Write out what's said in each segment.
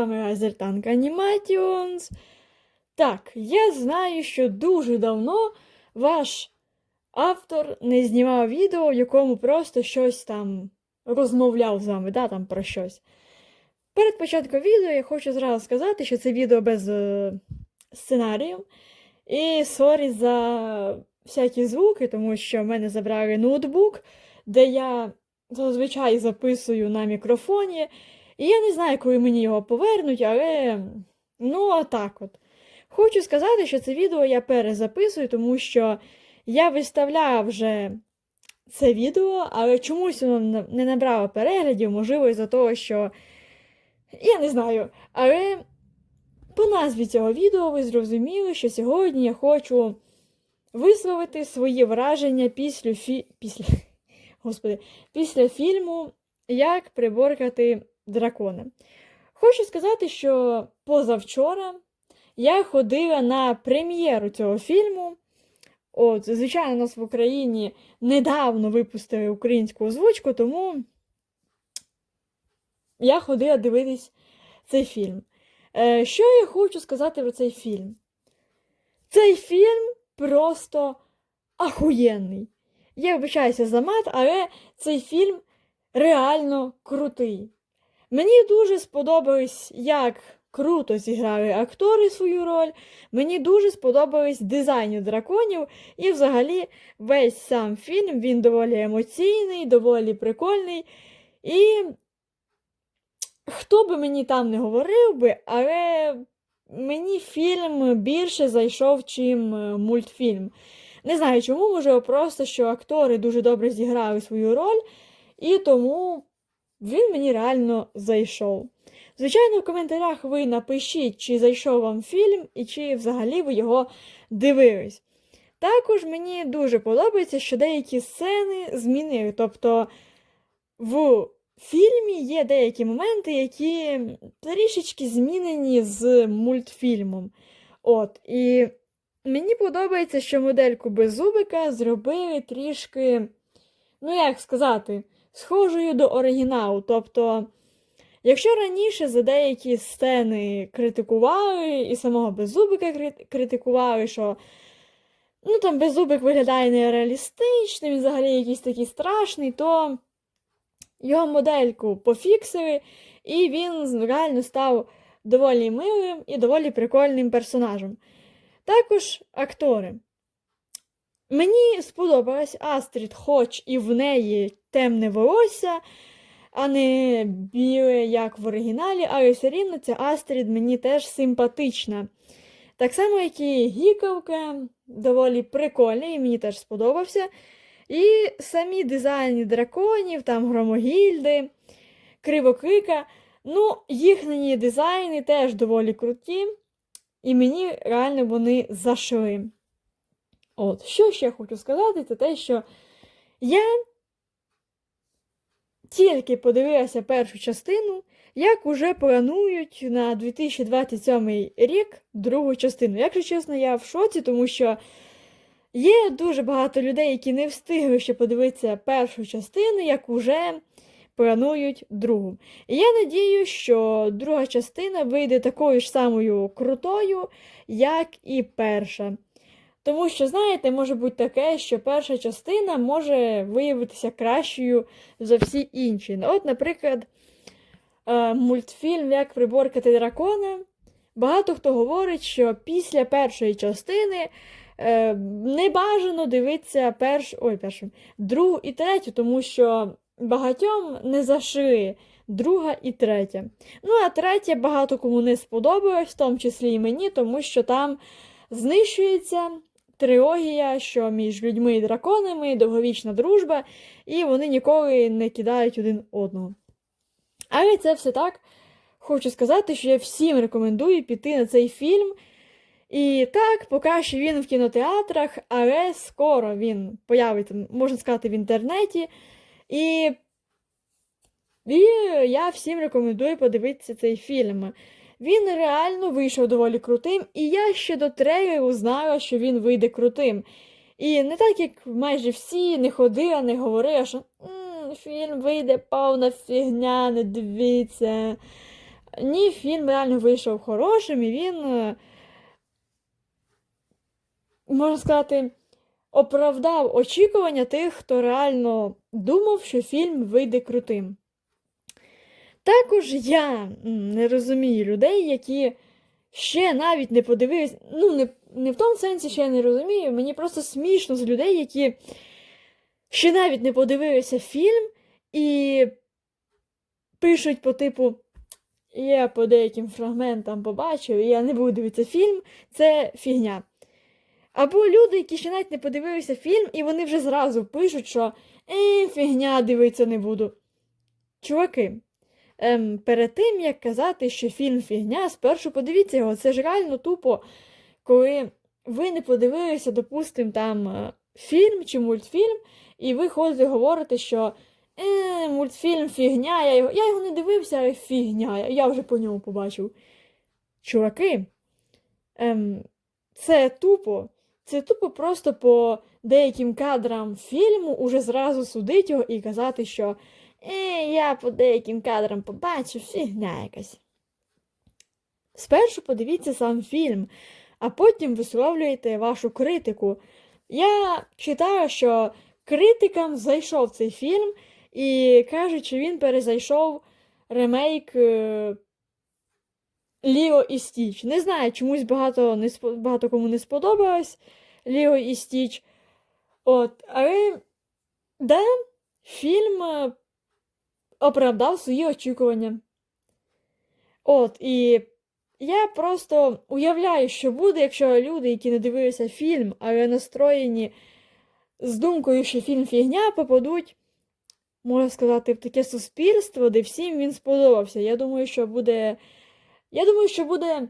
вами Азертанк Animations. Так, я знаю, що дуже давно ваш автор не знімав відео, в якому просто щось там розмовляв з вами, да, там про щось. Перед початком відео я хочу зразу сказати, що це відео без е, сценарію. І сорі за всякі звуки, тому що в мене забрали ноутбук, де я зазвичай записую на мікрофоні. І я не знаю, коли мені його повернуть, але ну, отак от. Хочу сказати, що це відео я перезаписую, тому що я виставляла вже це відео, але чомусь воно не набрало переглядів, можливо, із-за того, що я не знаю. Але по назві цього відео ви зрозуміли, що сьогодні я хочу висловити свої враження після фі... після... Господи, після фільму Як приборкати дракона. Хочу сказати, що позавчора я ходила на прем'єру цього фільму. От, звичайно, нас в Україні недавно випустили українську озвучку, тому я ходила дивитись цей фільм. Е, що я хочу сказати про цей фільм? Цей фільм просто ахуєнний. Я вибачаюся за мат, але цей фільм реально крутий. Мені дуже сподобалось, як круто зіграли актори свою роль. Мені дуже сподобались дизайни драконів, і взагалі весь сам фільм він доволі емоційний, доволі прикольний. І хто би мені там не говорив би, але мені фільм більше зайшов, чим е, мультфільм. Не знаю чому, може, просто що актори дуже добре зіграли свою роль, і тому він мені реально зайшов. Звичайно, в коментарях ви напишіть, чи зайшов вам фільм і чи взагалі ви його дивились. Також мені дуже подобається, що деякі сцени змінили. Тобто в фільмі є деякі моменти, які трішечки змінені з мультфільмом. От, і мені подобається, що модельку беззубика зробили трішки, ну як сказати, схожою до оригіналу. Тобто, якщо раніше за деякі сцени критикували, і самого беззубика критикували, що ну там беззубик виглядає нереалістичним, він взагалі якийсь такий страшний, то його модельку пофіксили, і він реально став доволі милим і доволі прикольним персонажем. Також актори. Мені сподобалась Астрід, хоч і в неї темне волосся, а не біле, як в оригіналі, але все рівно ця Астрід мені теж симпатична. Так само, як і гікавка, доволі прикольний, і мені теж сподобався. І самі дизайни драконів, там громогільди, кривокика. Ну, їхні дизайни теж доволі круті, і мені реально вони зашли. От, що ще хочу сказати, це те, що я тільки подивилася першу частину, як уже планують на 2027 рік другу частину. Якщо чесно, я в шоці, тому що є дуже багато людей, які не встигли ще подивитися першу частину, як уже планують другу. І я надію, що друга частина вийде такою ж самою крутою, як і перша. Тому що, знаєте, може бути таке, що перша частина може виявитися кращою за всі інші. От, наприклад, е, мультфільм Як приборкати дракона. Багато хто говорить, що після першої частини е, не бажано дивитися перш... Ой, першу, другу і третю, тому що багатьом не зашли друга і третя. Ну, а третя багато кому не сподобалось, в тому числі і мені, тому що там знищується трилогія, що між людьми і драконами, довговічна дружба, і вони ніколи не кидають один одного. Але це все так. Хочу сказати, що я всім рекомендую піти на цей фільм. І так, поки що він в кінотеатрах, але скоро він появиться, можна сказати, в інтернеті. І, і я всім рекомендую подивитися цей фільм. Він реально вийшов доволі крутим, і я ще до трейлеру знала, що він вийде крутим. І не так, як майже всі не ходила, не говорила, що «М, фільм вийде повна фігня, не дивіться. Ні, фільм реально вийшов хорошим, і він, е, можна сказати, оправдав очікування тих, хто реально думав, що фільм вийде крутим. Також я не розумію людей, які ще навіть не подивились. Ну, не, не в тому сенсі, що я не розумію, мені просто смішно з людей, які ще навіть не подивилися фільм і пишуть по типу. Я по деяким фрагментам побачив, і я не буду дивитися фільм, це фігня. Або люди, які ще навіть не подивилися фільм, і вони вже зразу пишуть, що е, фігня дивитися не буду. Чуваки, ем, перед тим як казати, що фільм фігня, спершу подивіться його. Це ж реально тупо, коли ви не подивилися, допустим, там е, фільм чи мультфільм, і ви ходите говорите, що е, мультфільм фігня, я його, я його не дивився, але фігня, я, вже по ньому побачив. Чуваки, ем, це тупо. Це тупо просто по деяким кадрам фільму уже зразу судити його і казати, що е, я по деяким кадрам побачив фігня якась. Спершу подивіться сам фільм, а потім висловлюєте вашу критику. Я читаю, що критикам зайшов цей фільм, і кажуть, що він перезайшов ремейк е, Ліо і Стіч. Не знаю, чомусь багато, не спо- багато кому не сподобалось Ліо і Стіч. От, але да, фільм е, оправдав свої очікування. От, і я просто уявляю, що буде, якщо люди, які не дивилися фільм, але настроєні з думкою, що фільм фігня, попадуть, можна сказати, в таке суспільство, де всім він сподобався. Я думаю, що буде. Я думаю, що буде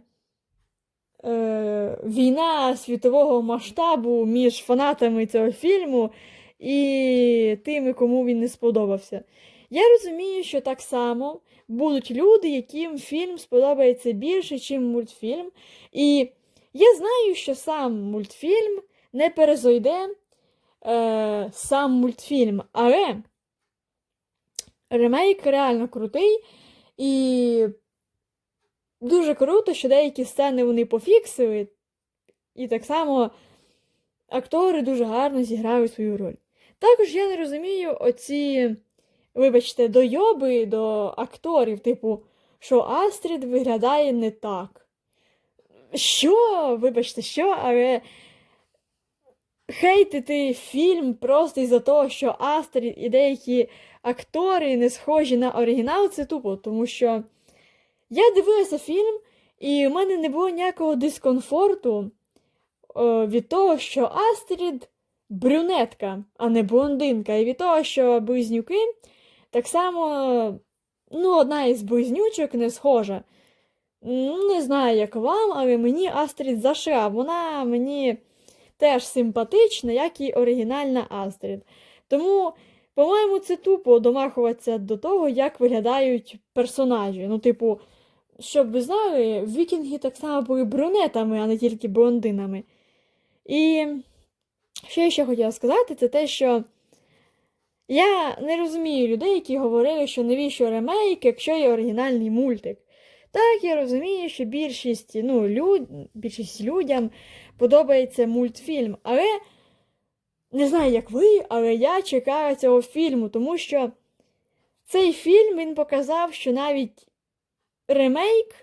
е, війна світового масштабу між фанатами цього фільму і тими, кому він не сподобався. Я розумію, що так само будуть люди, яким фільм сподобається більше, ніж мультфільм. І я знаю, що сам мультфільм не перезойде е, сам мультфільм, але ремейк реально крутий і дуже круто, що деякі сцени вони пофіксили, і так само актори дуже гарно зіграють свою роль. Також я не розумію оці, вибачте, дойоби до акторів, типу, що Астрід виглядає не так. Що, вибачте, що, але хейтити фільм просто із-за того, що Астрід і деякі актори не схожі на оригінал, це тупо, тому що я дивилася фільм, і в мене не було ніякого дискомфорту е, від того, що Астрід брюнетка, а не блондинка, і від того, що близнюки так само, ну, одна із близнючок не схожа. Ну, Не знаю, як вам, але мені Астрід зашла. Вона мені теж симпатична, як і оригінальна Астрід. Тому, по-моєму, це тупо домахуватися до того, як виглядають персонажі. Ну, типу, щоб ви знали, вікінги так само були брюнетами, а не тільки блондинами. І що я ще хотіла сказати, це те, що я не розумію людей, які говорили, що навіщо ремейк, якщо є оригінальний мультик. Так, я розумію, що більшість, ну, люд... більшість людям подобається мультфільм, але не знаю, як ви, але я чекаю цього фільму, тому що цей фільм він показав, що навіть ремейк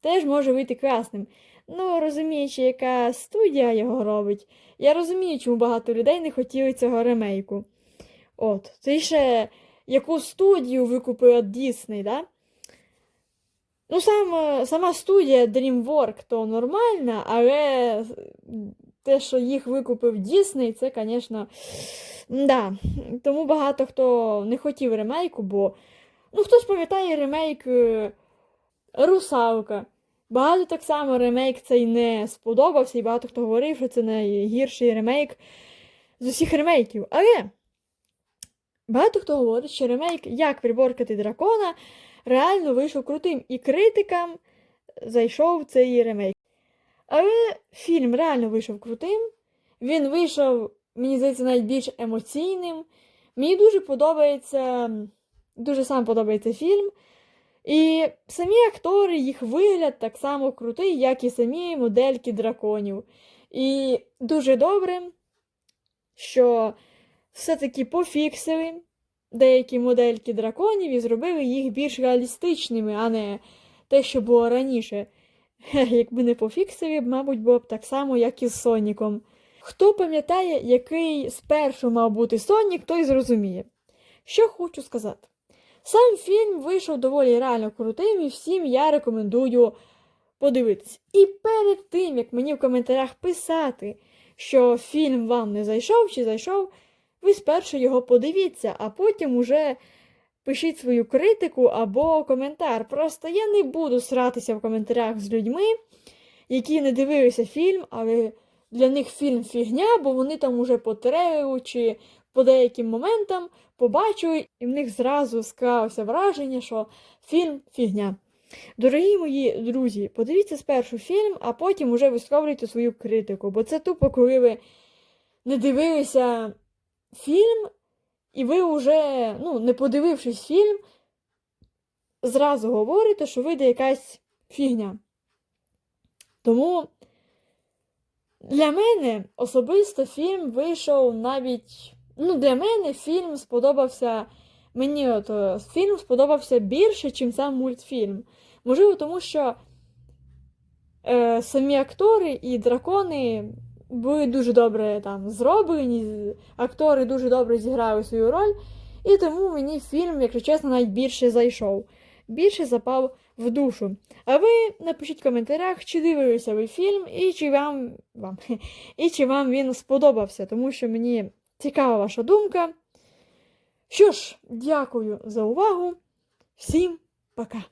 теж може вийти красним. Ну, розуміючи, яка студія його робить, я розумію, чому багато людей не хотіли цього ремейку. От, це ще яку студію викупила Disney, да? Ну, сам, сама студія DreamWorks то нормальна, але те, що їх викупив Disney, це, звісно, да. Тому багато хто не хотів ремейку, бо ну, хтось пам'ятає ремейк е, Русалка. Багато так само ремейк цей не сподобався, і багато хто говорив, що це найгірший ремейк з усіх ремейків. Але багато хто говорить, що ремейк Як приборкати дракона реально вийшов крутим, і критикам зайшов цей ремейк. Але фільм реально вийшов крутим. Він вийшов, мені здається, навіть більш емоційним. Мені дуже подобається, дуже сам подобається фільм. І самі актори, їх вигляд так само крутий, як і самі модельки драконів. І дуже добре, що все-таки пофіксили деякі модельки драконів і зробили їх більш реалістичними, а не те, що було раніше. Якби не пофіксили, мабуть, було б так само, як і з Соніком. Хто пам'ятає, який спершу мав бути Сонік, той зрозуміє. Що хочу сказати. Сам фільм вийшов доволі реально крутим і всім я рекомендую подивитись. І перед тим, як мені в коментарях писати, що фільм вам не зайшов чи зайшов, ви спершу його подивіться, а потім уже пишіть свою критику або коментар. Просто я не буду сратися в коментарях з людьми, які не дивилися фільм, але для них фільм фігня, бо вони там уже по трейлеру чи по деяким моментам побачили, і в них зразу склалося враження, що фільм фігня. Дорогі мої друзі, подивіться спершу фільм, а потім уже висловлюйте свою критику, бо це тупо, коли ви не дивилися фільм, і ви вже, ну, не подивившись фільм, зразу говорите, що вийде якась фігня. Тому для мене особисто фільм вийшов навіть. Ну, для мене фільм сподобався. Мені от е, фільм сподобався більше, ніж сам мультфільм. Можливо, тому що е, самі актори і дракони були дуже добре там зроблені, актори дуже добре зіграли свою роль, і тому мені фільм, якщо чесно, навіть більше зайшов, більше запав в душу. А ви напишіть в коментарях, чи дивилися ви фільм, і чи вам, вам, і чи вам він сподобався, тому що мені цікава ваша думка. Що ж, дякую за увагу. Всім пока!